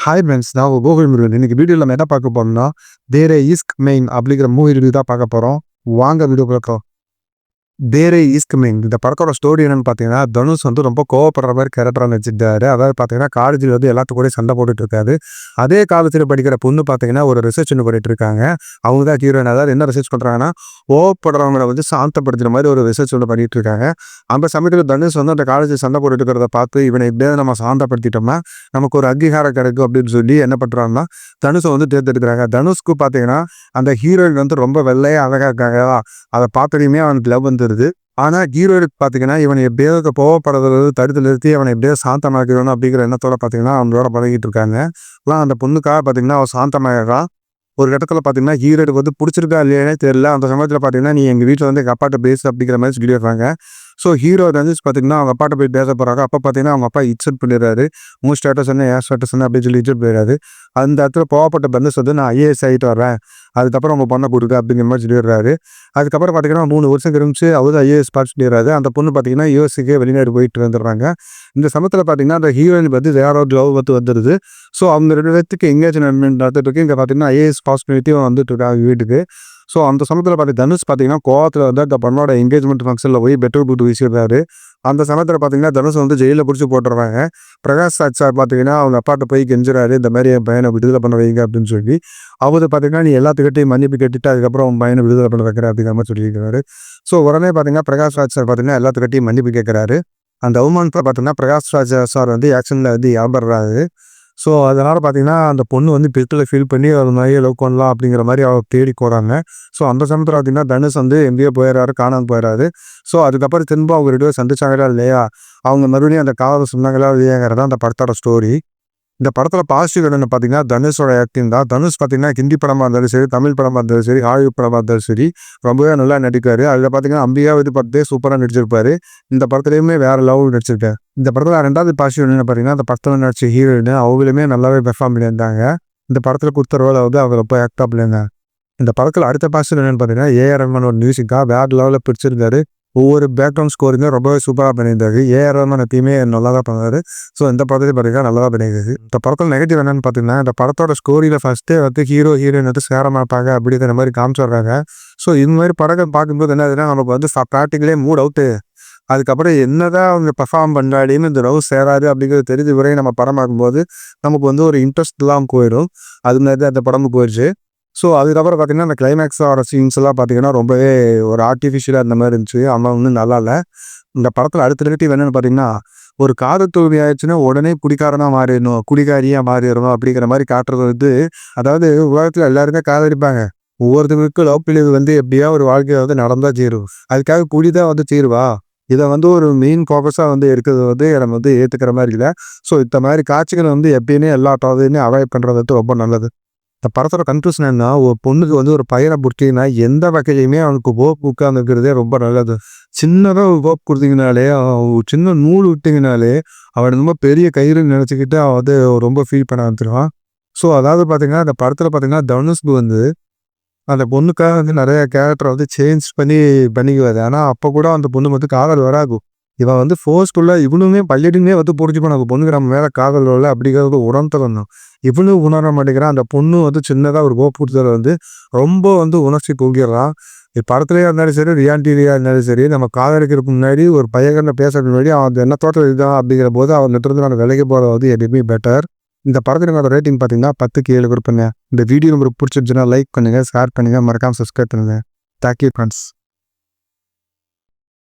Hi friends நான் உங்கள் கோகுல் முருகன் இன்னைக்கு வீடியோவில் நம்ம என்ன பார்க்க போறோம்னா தேரே இஸ்க் மெயின் அப்படிங்கிற மூவி ரிவ்யூ தான் பார்க்க போகிறோம் வாங்க வீடியோ பார்க்கலாம் தேரே ஈஸ்கமிங் இந்த படத்தோட ஸ்டோரி என்னன்னு பார்த்தீங்கன்னா தனுஷ் வந்து ரொம்ப கோவப்படுற மாதிரி கேரக்டராக நடிச்சிட்டாரு அதாவது பார்த்தீங்கன்னா காலேஜில் வந்து எல்லாத்து கூட சண்டை போட்டுட்டு இருக்காரு. அதே காலேஜில் படிக்கிற பொண்ணு பார்த்தீங்கன்னா ஒரு ரிசர்ச் ஒன்று பண்ணிட்டு இருக்காங்க. அவங்க தான் ஹீரோயின் அதாவது என்ன ரிசர்ச் பண்ணுறாங்கன்னா கோவப்படுறவங்களை வந்து சாந்தப்படுத்துகிற மாதிரி ஒரு ரிசர்ச் ஒன்று பண்ணிட்டு இருக்காங்க. அந்த சமயத்தில் தனுஷ் வந்து அந்த காலேஜில் சண்டை போட்டுட்டு இருக்கிறத பார்த்து இவனை எப்படியாவது நம்ம சாந்தப்படுத்திட்டோம்னா நமக்கு ஒரு அங்கீகாரம் கிடைக்கும் அப்படின்னு சொல்லி என்ன பண்ணுறாங்கன்னா தனுஷை வந்து தேர்ந்தெடுக்கிறாங்க. தனுஷ்க்கு பார்த்தீங்கன்னா அந்த ஹீரோயின் வந்து ரொம்ப வெள்ளையாக அழகாக இருக்காங்க. அதை பார்த்ததையுமே அவனுக்கு லவ் வந்து வருது. ஆனால் ஹீரோயினுக்கு பார்த்தீங்கன்னா இவனை எப்படியாவது கோவப்படுறது தடுத்து நிறுத்தி அவனை எப்படியாவது சாந்தமாக்கிறணும் அப்படிங்கிற எண்ணத்தோட பார்த்தீங்கன்னா அவனோட பழகிட்டு இருக்காங்க. ஆனால் அந்த பொண்ணுக்காக பார்த்தீங்கன்னா அவன் சாந்தமாயிடுறான். ஒரு இடத்துல பார்த்தீங்கன்னா ஹீரோயினுக்கு வந்து பிடிச்சிருக்கா இல்லையானே தெரியல. அந்த சமயத்தில் பார்த்தீங்கன்னா நீ எங்கள் வீட்டில் வந்து எங்கள் அப்பாட்ட பேசு அப்படிங்கிற மாதிரி சொல்லிடுறாங்க. ஸோ ஹீரோ ரஞ்சித் பார்த்தீங்கன்னா அவங்க அப்பாட்ட போய் பேச போகிறாங்க அப்போ பார்த்தீங்கன்னா அவங்க அப்பா இட்செட் பண்ணிடுறாரு மூணு ஸ்டேட்டஸ் என்ன ஏன் ஸ்டேட்டஸ் என்ன அப்படின்னு சொல்லி இட்செட் போயிடுறாரு. அந்த இடத்துல போகப்பட்ட பந்தஸ் வந்து நான் ஐஏஎஸ் ஆகிட்டு வரேன் அதுக்கப்புறம் அவங்க பொண்ணை கொடுக்க அப்படிங்கிற மாதிரி சொல்லிடுறாரு அதுக்கப்புறம் பார்த்தீங்கன்னா மூணு வருஷம் கிரமிச்சு அவர் ஐஏஎஸ் பாஸ் பண்ணிடுறாரு அந்த பொண்ணு பார்த்தீங்கன்னா யூஎஸ்க்கு வெளிநாடு போயிட்டு வந்துடுறாங்க. இந்த சமயத்தில் பார்த்தீங்கன்னா அந்த ஹீரோயின் பற்றி வேற லவ் பற்றி வந்துடுது. ஸோ அவங்க ரெண்டு பேர்த்துக்கு எங்கேஜ்மெண்ட் நடந்துட்டு இருக்கு. இங்கே பார்த்தீங்கன்னா ஐஏஎஸ் பாஸ் பண்ணிட்டு வந்துட்டு இருக்காங்க வீட்டுக்கு. ஸோ அந்த சமயத்தில் பார்த்து தனுஷ் பார்த்தீங்கன்னா கோவத்தில் வந்து அந்த பொண்ணோட எங்கேஜ்மெண்ட் ஃபங்க்ஷனில் போய் பெட்ரோல் போட்டு வீசிடுறாரு. அந்த சமயத்தில் பார்த்தீங்கன்னா தனுஷ் வந்து ஜெயிலில் பிடிச்சி போட்டுறாங்க பிரகாஷ் ராஜ் சார் பார்த்தீங்கன்னா அவங்க அப்பாட்ட போய் கெஞ்சுறாரு இந்த மாதிரி என் பையனை விடுதலை பண்ண வைங்க அப்படின்னு சொல்லி. அவர் பார்த்தீங்கன்னா நீ எல்லாத்துக்கிட்டையும் மன்னிப்பு கேட்டுட்டு அதுக்கப்புறம் உன் பையனை விடுதலை பண்ண வைக்கிற அப்படிங்கிற மாதிரி சொல்லியிருக்கிறாரு. ஸோ உடனே பார்த்தீங்கன்னா பிரகாஷ் ராஜ் சார் பார்த்தீங்கன்னா எல்லாத்துக்கிட்டையும் மன்னிப்பு கேட்குறாரு அந்த அவமானத்தில் பார்த்தீங்கன்னா பிரகாஷ் ராஜ் சார் வந்து ஆக்ஷனில் வந்து இறந்துடுறாரு ஸோ அதனால் பார்த்தீங்கன்னா அந்த பொண்ணு வந்து பெட்டில் ஃபீல் பண்ணி அது மாதிரி லவ் பண்ணலாம் அப்படிங்கிற மாதிரி அவர் தேடி போகிறாங்க ஸோ அந்த சமயத்தில் பார்த்தீங்கன்னா தனுஷ் வந்து எங்கேயோ போயிடறாரு காணாமல் போயிடாரு ஸோ அதுக்கப்புறம் திரும்ப அவங்க ரெண்டு பேரும் சந்திச்சாங்களா இல்லையா? அவங்க மறுபடியும் அந்த காதலை சொன்னாங்களா இல்லையாங்கிறதா அந்த படத்தோட ஸ்டோரி இந்த படத்தில் பாசிட்டிவ் என்னென்னு பார்த்தீங்கன்னா தனுஷோட ஆக்டிங் தான். தனுஷ் பார்த்தீங்கன்னா ஹிந்தி படமாக இருந்தாலும் சரி தமிழ் படமாக இருந்தாலும் சரி ஹாலிவுட் படமாக இருந்தாலும் சரி ரொம்பவே நல்லா நடிக்காரு. அதில் பார்த்தீங்கன்னா அம்பியா இது படத்தே சூப்பராக நடிச்சிருப்பாரு. இந்த படத்துலையுமே வேறு லவ் நடிச்சிருக்காரு. இந்த படத்தில் ரெண்டாவது பாசிட்டிவ் என்னென்னு பார்த்தீங்கன்னா அந்த படத்தில் நடிச்ச ஹீரோயின் அவங்களுமே நல்லாவே பெர்ஃபார்ம் பண்ணியிருந்தாங்க. இந்த படத்தில் கொடுத்த ரோலை வந்து அவங்க ரொம்ப ஆக்டாக பண்ணியிருந்தாங்க. இந்த படத்தில் அடுத்த பாசிட்டிவ் என்னென்னு பார்த்தீங்கன்னா ஏஆர் ரஹ்மான் ஒரு மியூசிக்காக வேறு லெவலில் பிடிச்சிருந்தாரு ஒவ்வொரு பேக்ரவுண்ட் ஸ்கோருமே ரொம்பவே சூப்பராக பண்ணியிருந்தாரு. ஏஆர் ரஹ்மான் எப்பயுமே நல்லா தான் பண்ணார். ஸோ இந்த படத்தையும் பார்த்தீங்கன்னா நல்லா தான் பண்ணியிருக்காரு. இந்த படத்தில் நெகட்டிவ் என்னன்னு பார்த்தீங்கன்னா இந்த படத்தோட ஸ்டோரியில் ஃபஸ்ட்டே வந்து ஹீரோ ஹீரோயின் வந்து சேர மாட்டாங்க அப்படிங்கிற மாதிரி காமிச்சிடுறாங்க ஸோ இந்த மாதிரி படங்கள் பார்க்கும்போது என்ன ஆகுதுன்னா நமக்கு வந்து ப்ராக்டிக்கலே மூட் அவுட்டு அதுக்கப்புறம் என்னதான் அவங்க பர்ஃபார்ம் பண்ணாடின்னு இந்த ரவு சேராது அப்படிங்கிறது தெரிஞ்ச வரையும் நம்ம படம் பார்க்கும்போது நமக்கு வந்து ஒரு இன்ட்ரெஸ்ட் இல்லாமல் போயிடும். அது மாதிரி தான் அந்த படமும் போயிடுச்சு. ஸோ அதுக்கப்புறம் பார்த்தீங்கன்னா அந்த கிளைமேக்ஸ் ஆகிற சீன்ஸ் எல்லாம் பார்த்தீங்கன்னா ரொம்பவே ஒரு ஆர்டிஃபிஷியலாக இருந்த மாதிரி இருந்துச்சு. ஆனால் வந்து நல்லா இல்லை. இந்த படத்தில் அடுத்த நெகட்டிவ் என்னென்னு பார்த்தீங்கன்னா ஒரு காத தோல்வி ஆயிடுச்சுன்னா உடனே குடிக்காரனாக மாறிடணும். குடிகாரியாக மாறிடணும் அப்படிங்கிற மாதிரி காட்டுறது வந்து அதாவது உலகத்தில் எல்லாருமே காதலிப்பாங்க. ஒவ்வொருத்தவருக்கும் லவ் பிள்ளைவு வந்து எப்படியா ஒரு வாழ்க்கையை வந்து நடந்தால் தீரும் அதுக்காக குடி தான் வந்து தீர்வா இதை வந்து ஒரு மெயின் ஃபோக்கஸாக வந்து இருக்கிறது வந்து நம்ம வந்து ஏற்றுக்கிற மாதிரி இல்லை. ஸோ இந்த மாதிரி காட்சிகளை வந்து எப்பயுமே எல்லா டாதையுமே அவாய்ட் பண்ணுறது வந்து ரொம்ப நல்லது. இந்த படத்தோட கன்க்ளூஷன் என்ன ஒரு பொண்ணுக்கு வந்து ஒரு பையனை பிடிச்சிங்கன்னா எந்த வகையிலையுமே அவனுக்கு ஓப் உட்காந்துருக்கிறதே ரொம்ப நல்லது. சின்னதாக ஒரு ஓப் கொடுத்தீங்கனாலே சின்ன நூல் விட்டிங்கனாலே அவன் ரொம்ப பெரிய கயிறு நினச்சிக்கிட்டு அவன் வந்து ரொம்ப ஃபீல் பண்ண ஆரம்பிச்சிருவான். ஸோ அதாவது பார்த்தீங்கன்னா அந்த படத்தில் பார்த்தீங்கன்னா தனுஷ்க்கு வந்து அந்த பொண்ணுக்காக வந்து நிறைய கேரக்டரை வந்து சேஞ்ச் பண்ணி பண்ணிக்குவாரு. ஆனால் அப்போ கூட அந்த பொண்ணு வந்து காதல் வராகும் இவன் வந்து ஃபோர்ஸ்ஃபுல்லாக இவனுமே பள்ளிட்டுமே வந்து புரிஞ்சுப்பான் அந்த பொண்ணுக்கு நம்ம மேலே காதல் இல்லை அப்படிங்கிறது உணர்த்தணும் இவனும் உணர மாட்டேங்கிறான் அந்த பொண்ணு வந்து சின்னதாக ஒரு கோப்புறுத்தல வந்து ரொம்ப வந்து உணர்ச்சி தூக்கிடுறான் படத்துலேயே இருந்தாலும் சரி ரியாலிட்டிலேயே இருந்தாலும் சரி நம்ம காதலிக்கிறதுக்கு முன்னாடி ஒரு பையன் பேசுறதுக்கு முன்னாடி அவன் என்ன தோட்டம் இதுதான்? அப்படிங்கிற போது அவன் இருந்து நான் விலைக்கு போகிறது வந்து எதுவுமே பெட்டர் இந்த படத்துக்கான ரேட்டிங் பார்த்தீங்கன்னா பத்துக்கு ஏழு கொடுப்பேங்க. இந்த வீடியோ உங்களுக்கு பிடிச்சிருந்துச்சுன்னா லைக் பண்ணுங்கள் ஷேர் பண்ணுங்கள் மறக்காமல் சப்ஸ்கிரைப் பண்ணுங்கள் தேங்க்யூ ஃப்ரெண்ட்ஸ்